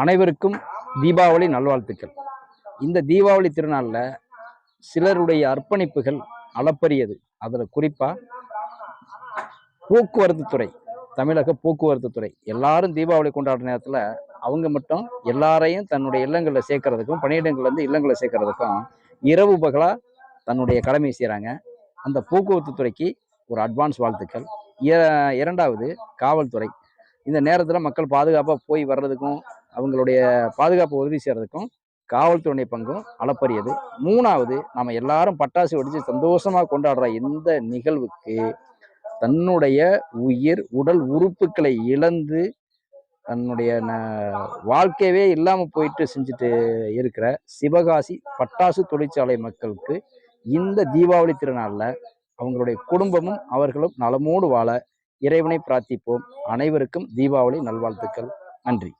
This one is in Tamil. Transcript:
அனைவருக்கும் தீபாவளி நல்வாழ்த்துக்கள். இந்த தீபாவளி திருநாளில் சிலருடைய அர்ப்பணிப்புகள் அளப்பரியது. அதில் குறிப்பாக போக்குவரத்து துறை தமிழக போக்குவரத்து துறை. எல்லாரும் தீபாவளி கொண்டாடுற நேரத்தில் அவங்க மட்டும் எல்லாரையும் தன்னுடைய இல்லங்களில் சேர்க்கறதுக்கும் பணியிடங்கள்லேருந்து இல்லங்களில் சேர்க்கறதுக்கும் இரவு பகலாக தன்னுடைய கடமையை செய்கிறாங்க அந்த போக்குவரத்து துறைக்கு ஒரு அட்வான்ஸ் வாழ்த்துக்கள். இரண்டாவது காவல்துறை. இந்த நேரத்தில் மக்கள் பாதுகாப்பாக போய் வர்றதுக்கும் அவங்களுடைய பாதுகாப்பை உறுதி செய்கிறதுக்கும் காவல்துறை பங்கும் அளப்பரியது. மூணாவது நம்ம எல்லாரும் பட்டாசு வெடித்து சந்தோஷமாக கொண்டாடுற இந்த நிகழ்வுக்கு தன்னுடைய உயிர் உடல் உறுப்புகளை இழந்து தன்னுடைய ந- வாழ்க்கையவே இல்லாமல் போயிட்டு செஞ்சுட்டு இருக்கிற சிவகாசி பட்டாசு தொழிற்சாலை மக்களுக்கு இந்த தீபாவளி திருநாளில் அவங்களுடைய குடும்பமும் அவர்களும் நலமோடு வாழ இறைவனை பிரார்த்திப்போம். அனைவருக்கும் தீபாவளி நல்வாழ்த்துக்கள். நன்றி.